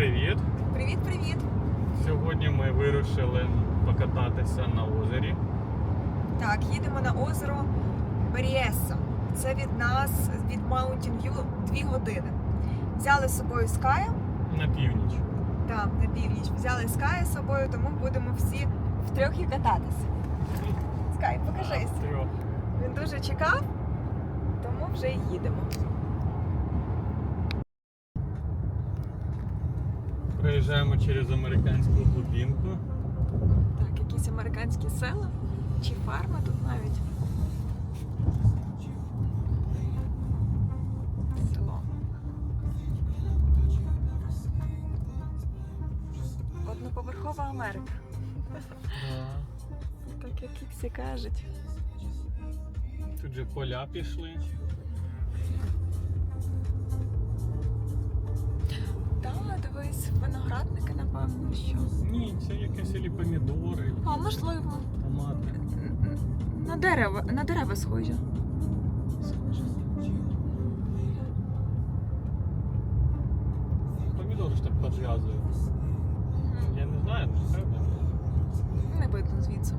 Привіт! Привіт-привіт! Сьогодні ми вирушили покататися на озері. Так, їдемо на озеро Беріеса. Це від нас, від Mountain View, дві години. Взяли з собою Ская, на північ. там на північ. Взяли Ская з собою, тому будемо всі втрьох і кататися. Скай, покажись. Він дуже чекав, тому вже їдемо. Проїжджаємо через американську глубинку. Так, якісь американські села чи фарми тут навіть. Село. Одноповерхова Америка. Так як і всі кажуть. Тут же поля пішли. Дивись, виноградники, напевно, що. Ні, це якісь ілі помідори, А можливо. томати. На дерева, на дерева схожі. Помідори ж так підв'язують. Я не знаю, ну правда. Не видно звідси.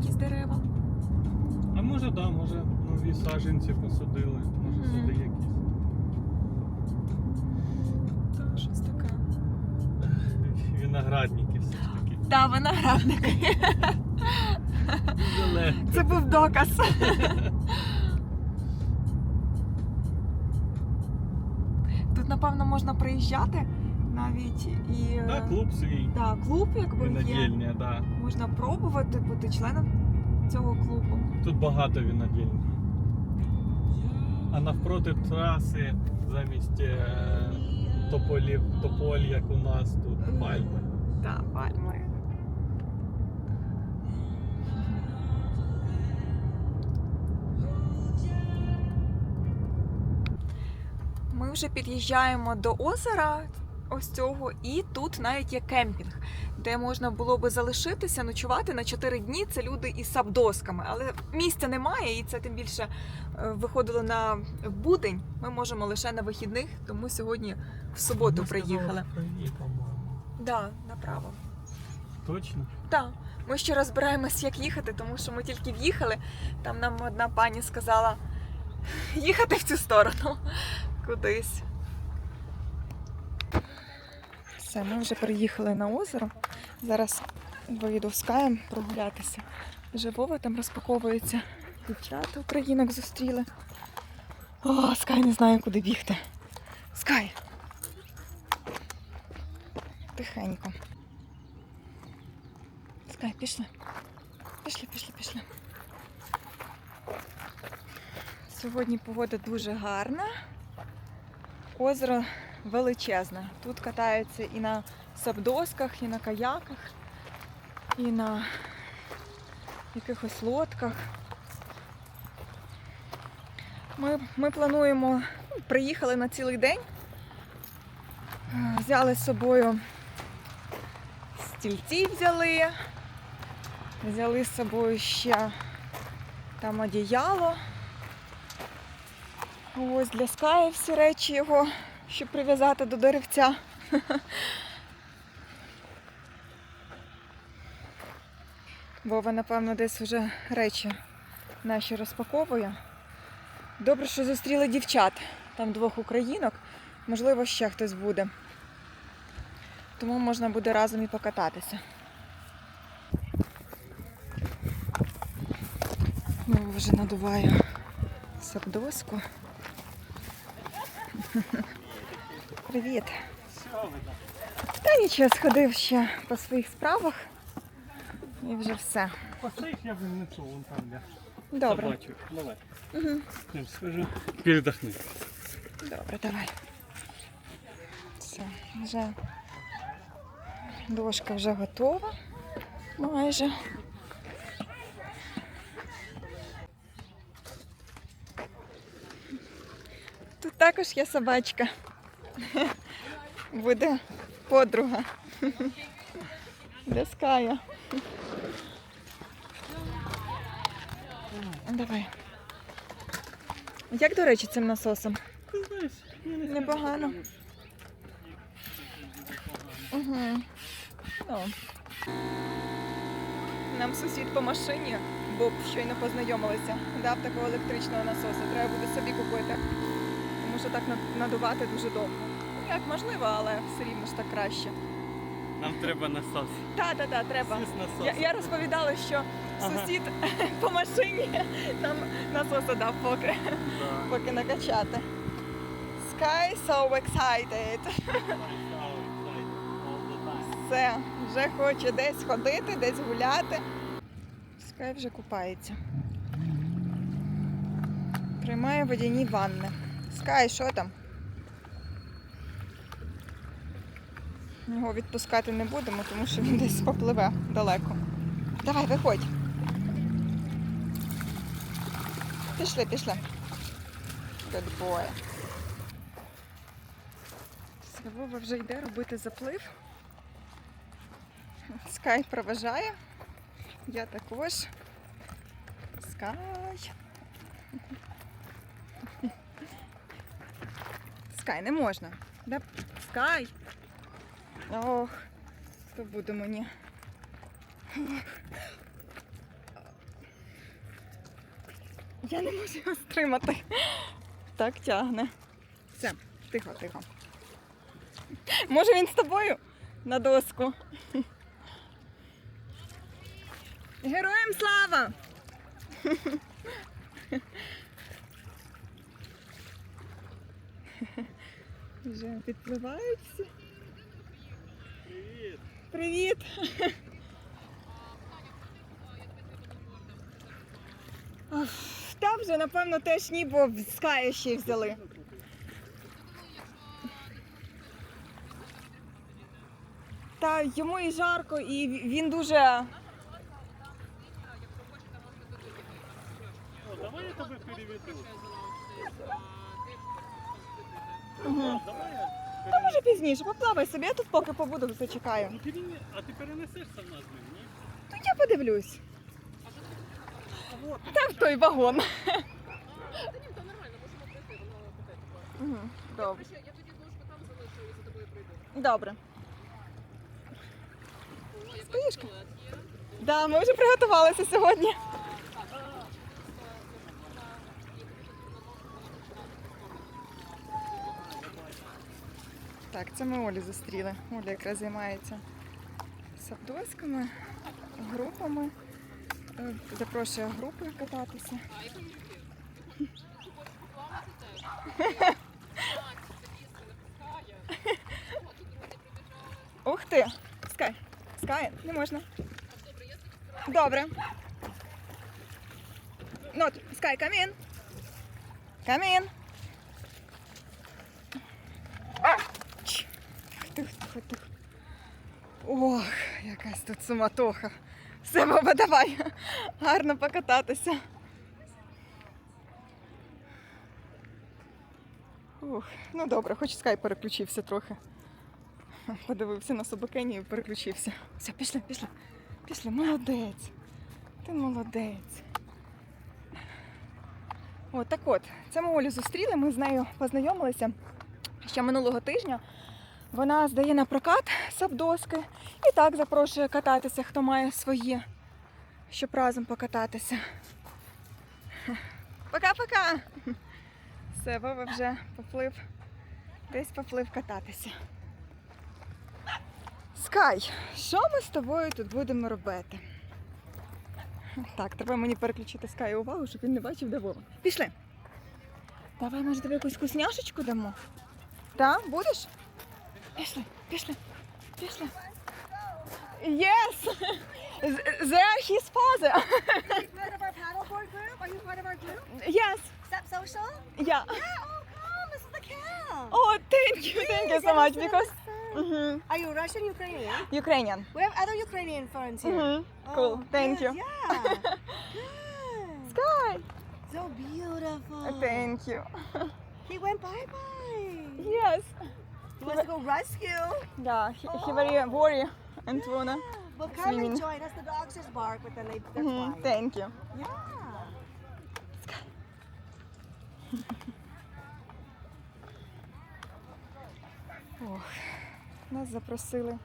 Якісь дерева. А може, да, може нові саджанці посадили, може Мгм. сюди якісь. Так, щось таке. Виноградники все ж таки. Та, виноградники. Зелені. Це був доказ. Тут, напевно, можна приїжджати навіть і е, Да, клуб свій. да, клуб, якби є. Да. Можна пробувати бути членом цього клубу. Тут багато винодільні. А навпроти траси замість е, тополів, тополь, як у нас тут пальми. Так, пальми. Ми вже під'їжджаємо до озера ось цього, і тут навіть є кемпінг, де можна було би залишитися, ночувати на 4 дні. Це люди із сабдосками, але місця немає, і це тим більше е, виходило на будень. Ми можемо лише на вихідних, тому сьогодні в суботу приїхали. Да, направо. Точно? Так, ми ще розбираємось, як їхати, тому що ми тільки в'їхали. Там нам одна пані сказала їхати в цю сторону кудись. Все, ми вже приїхали на озеро. Зараз вийду з Каєм прогулятися. Вже Вова там розпаковується. Дівчата українок зустріли. О, Скай не знає, куди бігти. Скай. Тихенько. Скай, пішли. Пішли, пішли, пішли. Сьогодні погода дуже гарна. Озеро величезне. Тут катаються і на сабдосках, і на каяках, і на якихось лодках. Ми, ми плануємо, ну, приїхали на цілий день. Взяли з собою стільці взяли. Взяли з собою ще там одіяло. Ось для ская всі речі його, щоб прив'язати до деревця. Вова, напевно, десь вже речі наші розпаковує. Добре, що зустріли дівчат. Там двох українок. Можливо, ще хтось буде. Тому можна буде разом і покататися. Ну, вже надуваю сабдоску. Привіт. Та нічого, сходив ще по своїх справах. І вже все. Поставиш, я винесу вон там, де. Добре. Собачок. Давай. Угу. Я скажу. Передохни. Добре, давай. Все, вже дошка вже готова. Майже. Тут також є собачка. Буде подруга. Деская. Давай. Як, до речі, цим насосом? Непогано. Угу. Ну. Нам сусід по машині, Боб щойно познайомилися, дав такого електричного насосу. Треба буде собі купити. Тому що так надувати дуже довго. Як можливо, але все рівно ж так краще. Нам треба насос. Та, та, та, треба. Насос. Я, я розповідала, що Ага. сусід по машині нам насоса дав поки, Да. поки накачати. Sky so excited. Все, вже хоче десь ходити, десь гуляти. Скай вже купається. Приймає водяні ванни. Скай, що там? Його відпускати не будемо, тому що він десь попливе далеко. Давай, виходь. Пішли, пішли. Good boy. Вова вже йде робити заплив. Скай проважає. Я також. Скай. Скай, не можна. Да? Скай. Ох, то буде мені. Я не можу його стримати. Так тягне. Все, тихо, тихо. Може він з тобою на доску? Героям слава! Вже підпливають всі. Привіт. Привіт! Оф, Та вже, напевно, теж ні, бо з Кая ще взяли. Та йому і жарко, і він дуже. О, давай я тебе переведу. Угу. Давай я Та перенесу. Може пізніше, поплавай собі, я тут поки побуду, зачекаю. Ну, перене- А ти перенесешся в нас з ним, ні? То я подивлюсь. А вот. Та в той вагон. Та ні, то нормально, можемо пройти, воно. Угу. Добре. Я тоді дошку там залишу і за тобою прийду. Добре. О, я Стоїш? бачу, туалет є. Да, ми вже приготувалися сьогодні. Так, це ми Олі зустріли. Оля якраз займається садосками, групами. Е, Запрошує групи кататися. Ух ти! Скай! Скай, не можна. Добре. Нот, Скай, come in. Come in. Чш. Тихо, тихо, тихо. Ох, якась тут суматоха. Все, баба, давай. Гарно покататися. Ух, ну добре, хоч Скай переключився трохи. Подивився на собакені і переключився. Все, пішли, пішли. Пішли, молодець. Ти молодець. От так от, це ми Олю зустріли, ми з нею познайомилися ще минулого тижня. Вона здає на прокат сабдоски і так запрошує кататися, хто має свої, щоб разом покататися. Пока-пока! Все, Вова вже поплив, десь поплив кататися. Скай, що ми з тобою тут будемо робити? Так, треба мені переключити Скай увагу, щоб він не бачив, де Вова. Пішли. Давай, може, тобі якусь вкусняшечку дамо? Так, будеш? Пішли, пішли, пішли. Yes! There his father. part of our paddleboard group? Are you part of our group? Yes. Step Social? Yeah. Yeah, oh, come, this is the camp. Oh, thank you, thank you so much Yes, because yes. Mhm. Are you Russian, Ukrainian? Ukrainian. We have other Ukrainian friends here. Mhm. Cool, Oh, thank yes, you. Yeah. Good. Sky. So beautiful. Thank you. He went bye bye. Yes. He wants to go rescue. Да, he, he very worry and wanna. Well, come Swimming. and join us. The dogs just bark, but then they, they're Mhm, quiet. Thank you. Yeah. Ох, нас запросили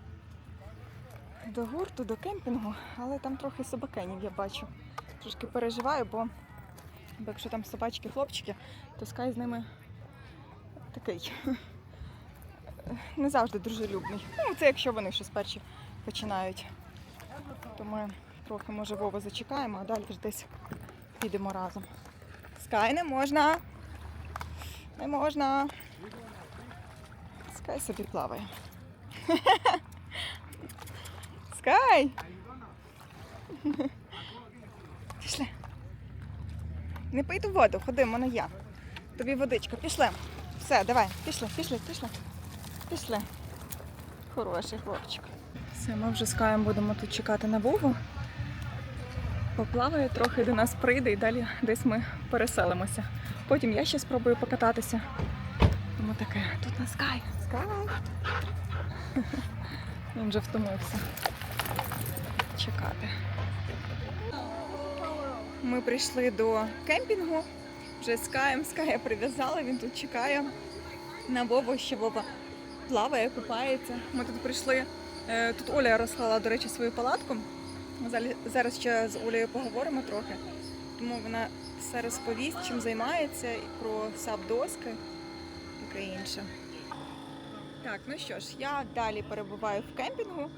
до гурту, до кемпінгу, але там трохи собакенів я бачу. Трошки переживаю, бо, бо якщо там собачки, хлопчики, то скай з ними такий не завжди дружелюбний. Ну, це якщо вони щось перші починають. То ми трохи, може, Вову зачекаємо, а далі ж десь підемо разом. Скай не можна. Не можна. Скай собі плаває. Скай! Пішли. Не пий ту воду, ходи, мене я. Тобі водичка, пішли. Все, давай, пішли, пішли, пішли. Пішли. Хороший хлопчик. Все, ми вже з Каєм будемо тут чекати на Вову. Поплаває, трохи до нас прийде і далі десь ми переселимося. Потім я ще спробую покататися. Тому таке, тут на Скай. Скай. Він вже втомився чекати. Ми прийшли до кемпінгу. Вже з Каєм. Ская прив'язала, він тут чекає на Вову, ще Вова плаває, купається. Ми тут прийшли. е, Тут Оля розклала, до речі, свою палатку. Залі- Зараз ще з Олею поговоримо трохи. Тому вона все розповість, чим займається, і про сап-доски, таке інше. Так, ну що ж, я далі перебуваю в кемпінгу,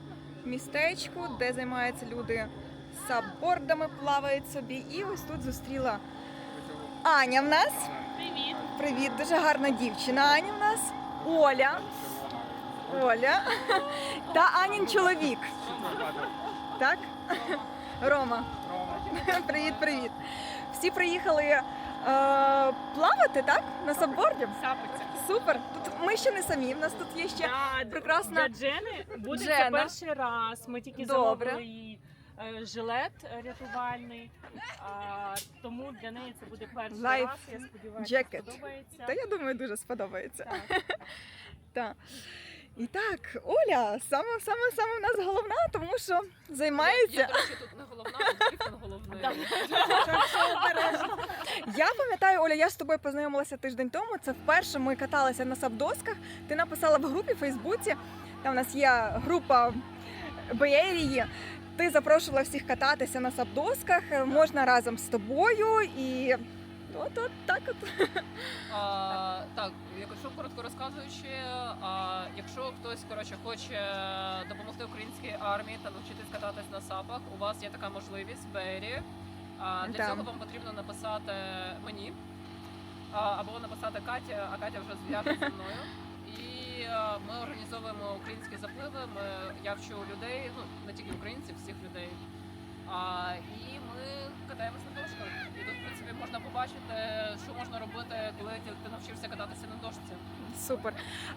в містечку, де займаються люди сапбордами, плавають собі. І ось тут зустріла Аня в нас. Привіт! Привіт, дуже гарна дівчина. Аня в нас. Оля. Оля. Та Анін чоловік. Так? Рома. Привіт, привіт. Всі приїхали е, плавати, так? На сабборді? Сапиться. Супер. Тут ми ще не самі. В нас тут є ще Да, прекрасна Для Джени буде Джена. це перший раз. Ми тільки Добре. замовили їй е, жилет рятувальний, а, тому для неї це буде перший Life раз. Я сподіваюся, jacket. сподобається. Та я думаю, дуже сподобається. Так. Так. І так, Оля, саме саме саме в нас головна, тому що займається. Я, до речі, тут не головна, а головний. Да. Я пам'ятаю, Оля, я з тобою познайомилася тиждень тому. Це вперше ми каталися на сабдосках. Ти написала в групі в Фейсбуці. Там у нас є група Беєрії. Ти запрошувала всіх кататися на сабдосках. Можна разом з тобою і. От, от так от. А, так, якщо коротко розказуючи, а, якщо хтось коротше хоче допомогти українській армії та навчитись кататись на сапах, у вас є така можливість Бері. А, для Так. цього вам потрібно написати мені а, або написати Каті, а Катя вже зв'яжеться зі мною. І а, ми організовуємо українські запливи. Ми, я вчу людей, ну не тільки українців, всіх людей. А, і ми катаємось на дошках. І тут, в принципі, можна побачити, що можна робити, коли ти, навчився кататися на дошці. Супер.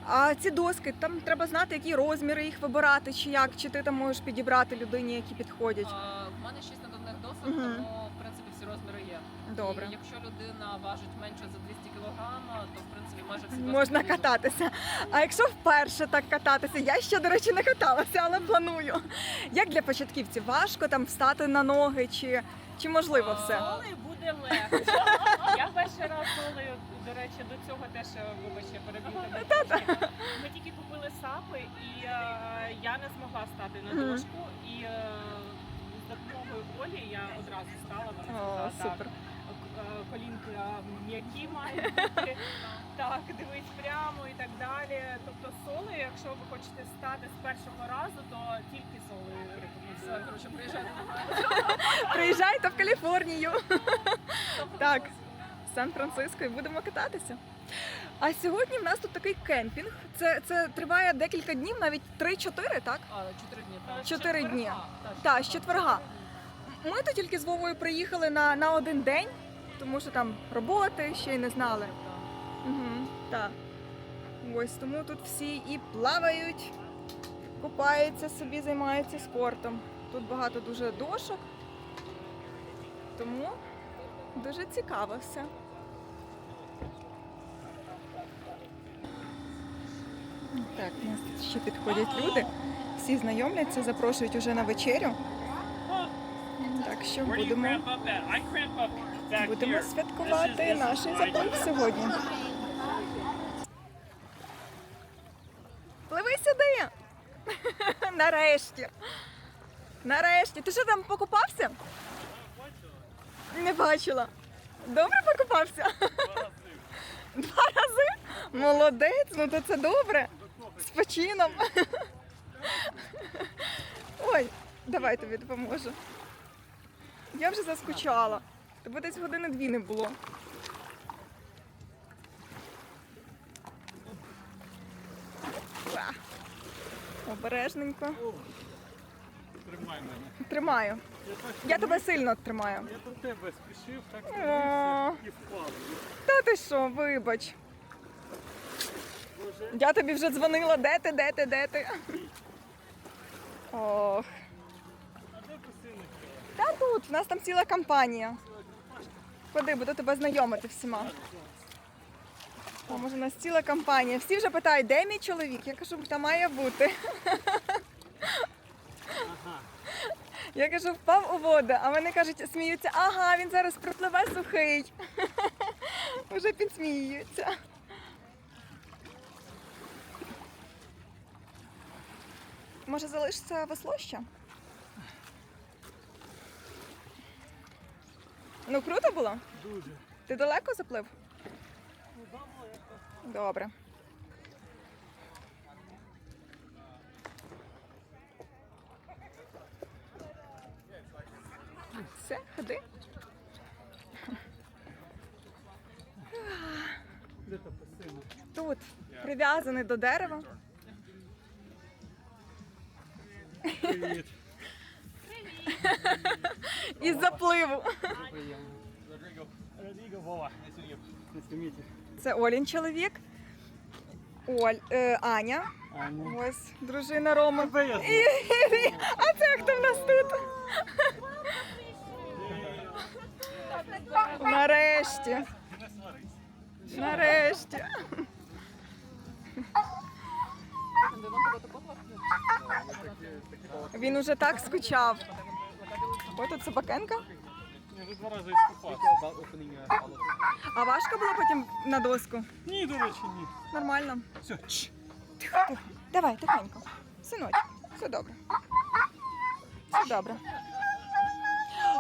А ці доски, там треба знати, які розміри їх вибирати, чи як, чи ти там можеш підібрати людині, які підходять. А, в мене шість надувних досок, Мгм. тому в принципі всі розміри є. Добре. І якщо людина важить менше за 200 кг, то в принципі майже всі Можна кататися. А якщо вперше так кататися, я ще, до речі, не каталася, але планую. Як для початківців, важко там встати на ноги, чи, чи можливо все? Олею буде легко. Я перший раз Олею, до речі, до цього теж е, вибачте, перебігти. Ми тільки купили сапи, і е, я не змогла стати на Мгм. дошку. І е, з допомогою Олі я одразу стала. Вона О, сказала, так, супер. Е, колінки м'які мають бути. Так, дивись прямо і так далі. Тобто соли, якщо ви хочете стати з першого разу, то тільки соли рекомендую. коротше, приїжджайте на. Приїжджайте в Каліфорнію. Так. в Сан-Франциско і будемо кататися. А сьогодні в нас тут такий кемпінг. Це, це триває декілька днів, навіть 3-4, так? А, чотири дні. так. Чотири дні. Так, з четверга. Ми тут тільки з Вовою приїхали на, на один день, тому що там роботи ще й не знали. Угу, так. Ось тому тут всі і плавають, купаються собі, займаються спортом. Тут багато дуже дошок, тому дуже цікаво все. Так, у нас ще підходять люди. Всі знайомляться, запрошують уже на вечерю. Так що будемо, будемо святкувати наш заплив сьогодні. Пливи сюди! Нарешті. Нарешті. Ти що там покупався? Не бачила. Добре покупався? Два рази? Молодець, ну то це добре. З почином. Ой, давай тобі допоможу. Я вже заскучала. Тебе десь години дві не було. Обережненько. Тримай мене. Тримаю. Я так Я тебе сильно тримаю. я до тебе спішив, так О. і впав. Та ти що, вибач. Боже, Я тобі вже дзвонила, де ти, де ти, де ти. Ох. а де посильник? Та тут, в нас там ціла компанія. Ходи, буду тебе знайомити всіма. О, може, у нас ціла компанія. Всі вже питають, де мій чоловік? Я кажу, там має бути. Я кажу, впав у воду, а вони кажуть, сміються, ага, він зараз пропливе сухий. Вже підсміюються. Може залишиться весло ще? Ну круто було? Дуже. Ти далеко заплив? Добре. Все, ходи. Тут прив'язаний до дерева. Привіт. Із запливу. Приємно. Родриго. Родриго, Вова. Nice to meet you. Nice to meet you. Це Олін чоловік. Оль, е, Аня. Ось дружина І, а це хто в нас тут? Нарешті. Нарешті. Він уже так скучав. Ой, тут собакенка. Я вже два рази іскупався. А важко було потім на доску? Ні, до речі, ні. Нормально. Все, чш. Тихо, тихо. Давай, тихенько. Синочок, все добре. Все добре.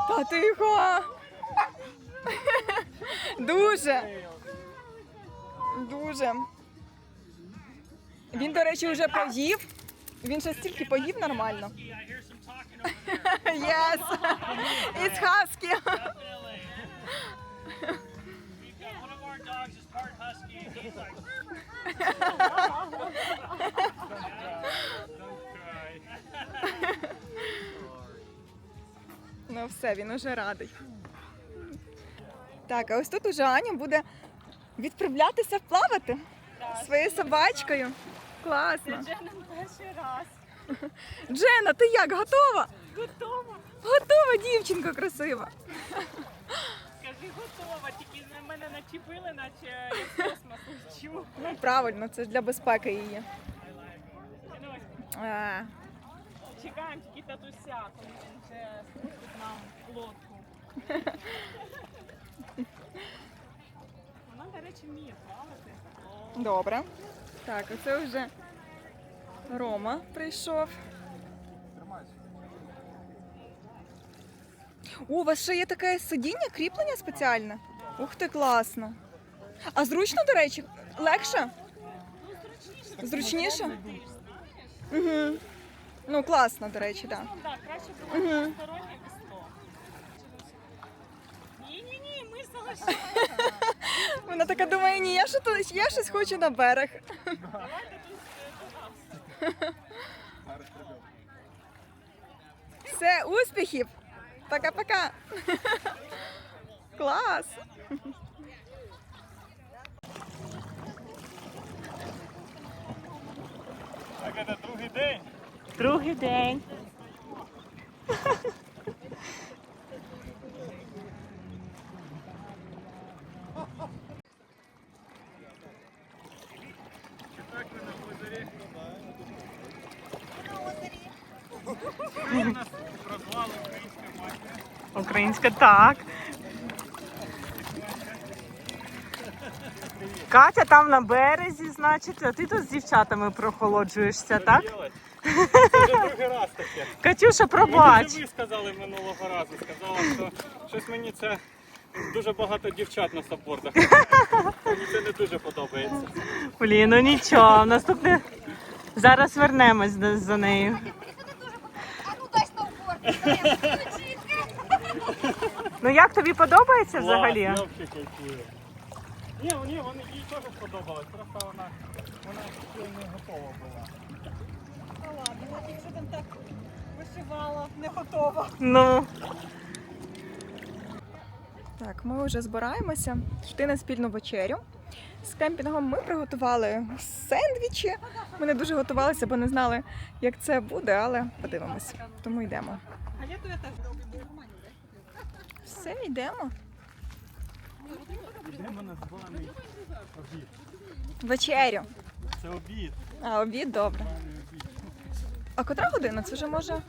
Та тихо. Дуже. Дуже. Він, до речі, вже поїв. Він ще стільки поїв нормально. Yes. It's husky. One of our dogs is part husky. He's like, Ну все, він уже радий. Так, а ось тут уже Аня буде відправлятися плавати своєю собачкою. Класно. Дженом перший раз. Джена, ти як готова? Готова. Готова, дівчинка красива. Скажи, готова. Тільки на мене начепили, наче я з космосу лечу. Ну правильно, це ж для безпеки її. Ну, ось А, Чекаємо тільки татуся, коли він вже спустить нам лодку. Вона, до речі, вміє плавати. О, добре. Так, оце вже Рома прийшов. О, у вас ще є таке сидіння, кріплення спеціальне? Ух ти, класно. А зручно, до речі, легше? Зручніше? Угу. Ну, класно, до речі, так. Ну, краще було Мгм. весло. Ні-ні-ні, ми залишаємо. Вона така думає, ні, я, що то, я щось хочу на берег. Давайте тут е, до нас. Все, успіхів! Пока-пока! Клас! Так, це другий день. Другий день. Українська, так. Катя там на березі, значить, а ти тут з дівчатами прохолоджуєшся, так? Це другий раз таке. Катюша, пробач. Мені ви сказали минулого разу. Сказала, що щось мені це дуже багато дівчат на саббордах. Мені це не дуже подобається. Блін, ну нічого, наступне. Зараз вернемось за нею. Ну як тобі подобається взагалі? Я взагалі кайфую. Ні, ні, вони їй теж сподобалось, просто вона, вона ще не готова була. Не Ну, Так, ми вже збираємося йти на спільну вечерю. З кемпінгом ми приготували сендвічі. Ми не дуже готувалися, бо не знали, як це буде, але подивимось. Тому йдемо. Все, йдемо. Де мене званий обід? Вечерю. Це обід. А, обід добре. А котра година? Це вже може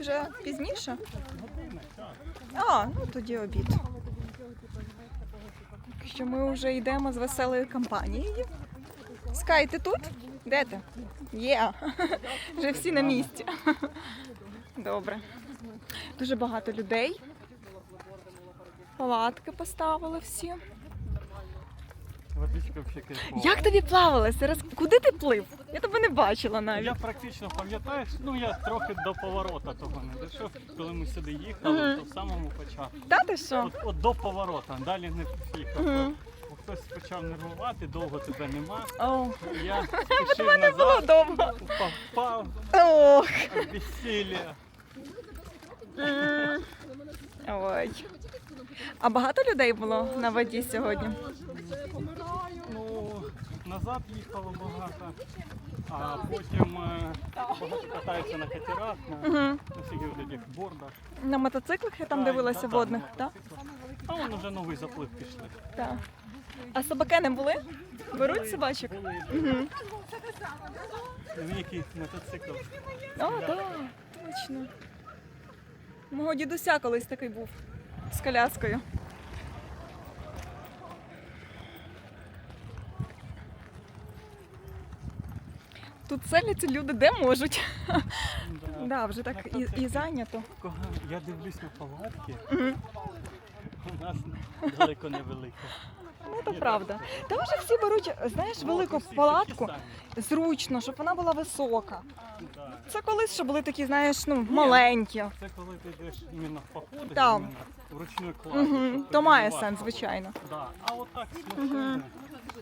вже пізніше? Година, так. А, ну тоді обід. Що ми вже йдемо з веселою компанією. Скай, ти тут? Де ти? Є. Вже всі на місці. Добре. Дуже багато людей. Палатки поставили всі. Водичка взагалі кайфова. Як тобі плавалося? Роз... Куди ти плив? Я тебе не бачила навіть. Я практично пам'ятаєш, ну я трохи до поворота того не дійшов, коли ми сюди їхали, Мгм. то в самому початку. Та ти що? От, от до поворота, далі не поїхав. Мгм. Бо хтось почав нервувати, довго тебе нема. О, Я спішив не було назад, довго. впав, Ох. від. М. Ой. А багато людей було на воді сьогодні? Назад їхало багато, а потім е, багато катаються на катерах, на, Угу. на всяких таких бордах. На мотоциклах я там дивилася та, та, водних, на так? мотоциклах. А вон вже новий заплив пішли. Так. А собаки не були? Беруть собачок? Були Угу. великий мотоцикл. О, так, точно. Мого дідуся колись такий був з коляскою. Тут селяться люди де можуть. Да. Да, вже так і, і зайнято. Я дивлюсь на палатки, у нас далеко не велика. Ну, то правда. Та вже всі беруть, знаєш, велику палатку зручно, щоб вона була висока. Да. Це колись ще були такі, знаєш, ну, маленькі. Це коли ти йдеш іменно в походи, Так. іменно вручну кладу. Угу. То має сенс, звичайно. Да. А от так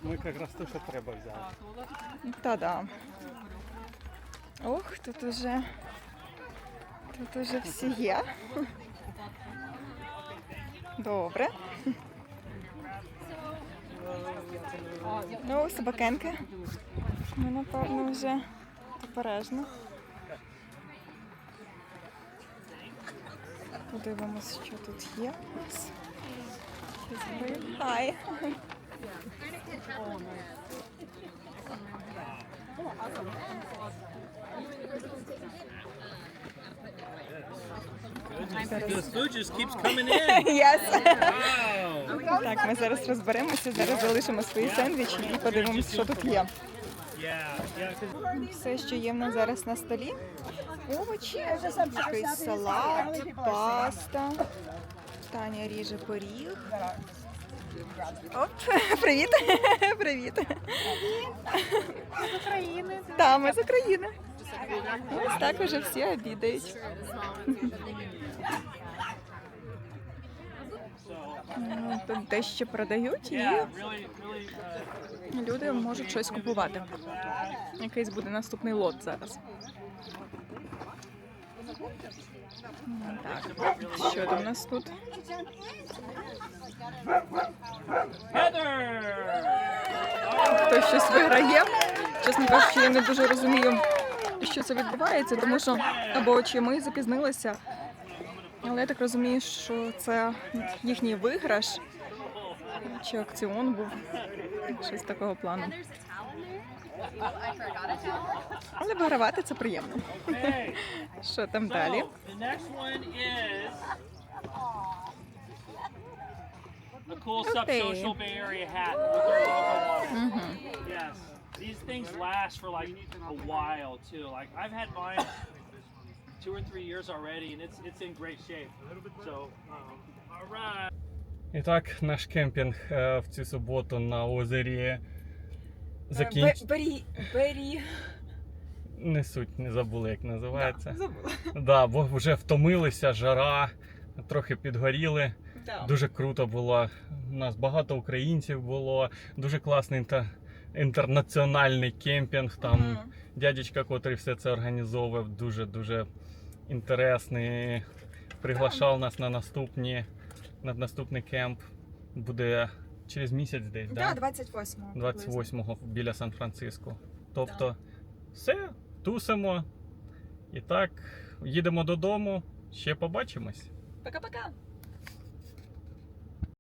ми якраз те, що треба взяти. Та-да. Ох, тут уже. Тут уже всі є. Добре. Ну, собакенки. Ми, напевно, вже обережно. Подивимось, що тут є. у. Хай. The food just keeps coming in. Yes. Wow. Так, ми зараз розберемося, зараз залишимо свої сендвічі і подивимося, що тут є. Все, що є в нас зараз на столі. Овочі, якийсь салат, паста. Таня ріже поріг. Оп, привіт. Привіт. З України. Так, ми з України. Ось так уже всі обідають. Ну, Тут дещо продають і люди можуть щось купувати. Якийсь буде наступний лот зараз. Так, що там у нас тут? Хтось щось виграє. Чесно кажучи, я не дуже розумію, що це відбувається, тому що або чи ми запізнилися. Але я так розумію, що це їхній виграш, чи акціон був щось такого плану. Але вигравати це приємно. Що там далі? A cool Okay. Sup Social Bay Area hat. Yes. These things last for like a while too. Like I've had mine two or three years already, and it's it's in great shape. So, um, all right. І так, наш кемпінг е, в цю суботу на озері Е, закінч... Бе- Бері, бері. Не суть, не забули, як називається. Да, забула. Да, бо вже втомилися, жара, трохи підгоріли. Да. Дуже круто було. У нас багато українців було, дуже класний інter... інтернаціональний кемпінг. Там Мгм. дядечка, котрий все це організовував, дуже дуже інтересний. Приглашав нас на наступні, на наступний кемп. Буде через місяць десь, Да, да? 28-го. 28-го біля Сан-Франциско. Тобто, все, тусимо. І так, їдемо додому. Ще побачимось. Пока-пока.